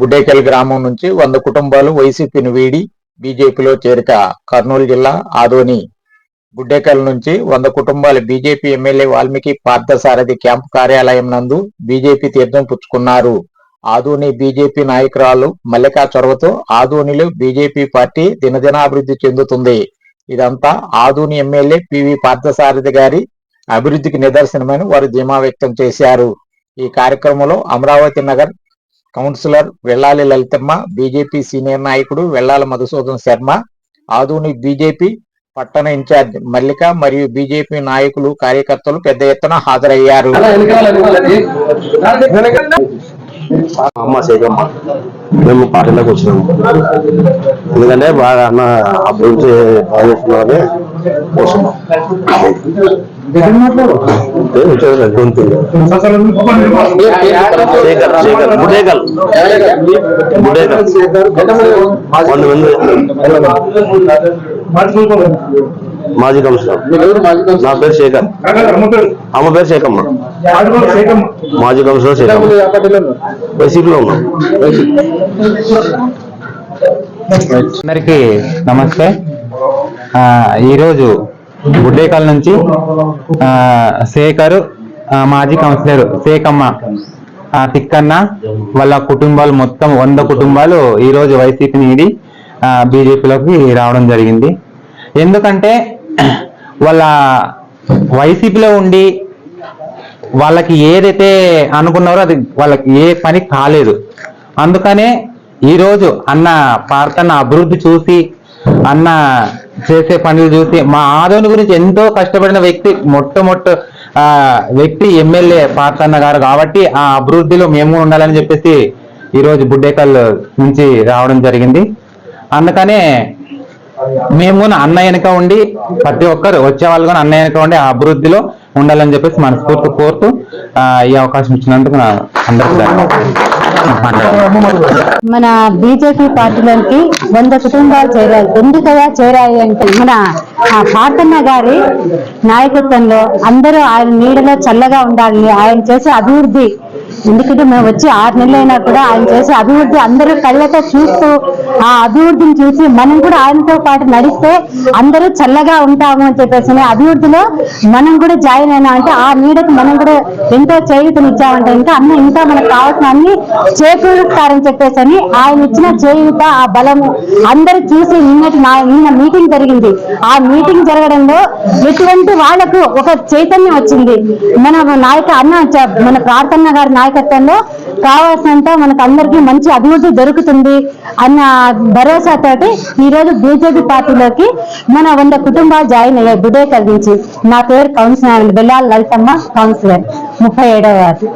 బుడ్డేకల్ గ్రామం నుంచి వంద కుటుంబాలు వైసీపీని వీడి బీజేపీలో చేరిక. కర్నూలు జిల్లా ఆదోని గుడ్డేకల్ నుంచి వంద కుటుంబాలు BJP MLA Valmiki Parthasarathy camp కార్యాలయం నందు బీజేపీ తీర్థం పుచ్చుకున్నారు. ఆదోని బీజేపీ నాయకురాలు మల్లికా చొరవతో ఆదోనిలో బీజేపీ పార్టీ దినదినాభివృద్ధి చెందుతుంది. ఇదంతా ఆదోని ఎమ్మెల్యే పివి పార్థసారథి గారి అభివృద్ధికి నిదర్శనమని వారు ధీమా వ్యక్తం చేశారు. ఈ కార్యక్రమంలో Amaravati Nagar councillor Vellali Lalithamma BJP senior నాయకుడు వెల్లాల మధుసూదన్ శర్మ ఆదోని బీజేపీ పట్టణ ఇన్ఛార్జ్ మల్లిక మరియు బీజేపీ నాయకులు కార్యకర్తలు పెద్ద ఎత్తున హాజరయ్యారు. అమ్మ సేకమ్మ. మేము పార్టీలోకి వచ్చినాము ఎందుకంటే బాగా అన్న అభివృద్ధి బాగా కోరుతున్నాం. శేఖర్ శేఖర్ వంద మంది మాజీ కమిషనర్ నా పేరు శేఖర్ అమ్మ పేరు శేఖమ్మ మాజీ కమిషనర్ శేఖమ్మ వైసీపీలో ఉన్నాం అందరికి నమస్తే. ఈరోజు గుడ్డేకాల నుంచి శేఖరు శేఖర్ మాజీ కౌన్సిలర్ శేఖమ్మ తిక్కన్న వాళ్ళ కుటుంబాలు మొత్తం వంద కుటుంబాలు ఈరోజు వైసీపీ నీడి బీజేపీలోకి రావడం జరిగింది. ఎందుకంటే వాళ్ళ వైసీపీలో ఉండి వాళ్ళకి ఏదైతే అనుకున్నారో అది వాళ్ళకి ఏ పని కాలేదు. అందుకనే ఈరోజు అన్న పార్తన్న అభివృద్ధి చూసి అన్న చేసే పనులు చూసి మా ఆదోని గురించి ఎంతో కష్టపడిన వ్యక్తి మొట్టమొట్ట ఆ, వ్యక్తి ఎమ్మెల్యే పార్తన్న గారు కాబట్టి ఆ అభివృద్ధిలో మేము ఉండాలని చెప్పేసి ఈరోజు బుడ్డేకల్ నుంచి రావడం జరిగింది అందుకనే మేము అన్న వెనక ఉండి ప్రతి ఒక్కరు వచ్చే వాళ్ళు కూడా అన్న వెనక ఉండి ఆ అభివృద్ధిలో ఉండాలని చెప్పేసి మనస్ఫూర్తి కోరుతూ ఈ అవకాశం ఇచ్చినందుకు అందరికీ ధన్యవాదాలు. మన బీజేపీ పార్టీలోకి వంద కుటుంబాలు చేరాయి. ఎందుకలా చేరాయి అంటే మన ఆ పార్తన్న గారి నాయకత్వంలో అందరూ ఆయన నీడలో చల్లగా ఉండాలని ఆయన చేసే అభివృద్ధి ఎందుకంటే మేము వచ్చి ఆరు నెలలు అయినా కూడా ఆయన చేసే అభివృద్ధి అందరూ కళ్ళతో చూస్తూ ఆ అభివృద్ధిని చూసి మనం కూడా ఆయనతో పాటు నడిస్తే అందరూ చల్లగా ఉంటాము అని చెప్పేసి అభివృద్ధిలో మనం కూడా జాయిన్ అయినా అంటే ఆ నీడకు మనం కూడా ఎంతో చేయూతనిచ్చామంటే ఇంకా అన్న ఇంకా మనకు కావాల్సిన అన్ని చేకూరుస్తారని చెప్పేసి అని ఆయన ఇచ్చిన చేయూత ఆ బలము అందరూ చూసి నిన్నటి నా- నిన్న మీటింగ్ జరిగింది. ఆ మీటింగ్ జరగడంలో ఎటువంటి వాళ్ళకు ఒక చైతన్యం వచ్చింది. మన నాయక అన్న మన ప్రార్థన గారి నాయకత్వంలో కావాల్సినంత మనకు అందరికీ మంచి అభివృద్ధి దొరుకుతుంది అన్న భరోసాతోటి ఈ రోజు బీజేపీ పార్టీలోకి మన వంద కుటుంబాలు జాయిన్ అయ్యాయి. బిడే కలిగించి నా పేరు కౌన్సిలర్ బెల్లాల్ లలితమ్మ కౌన్సిలర్. ముప్పై ఏడవ వార్డు.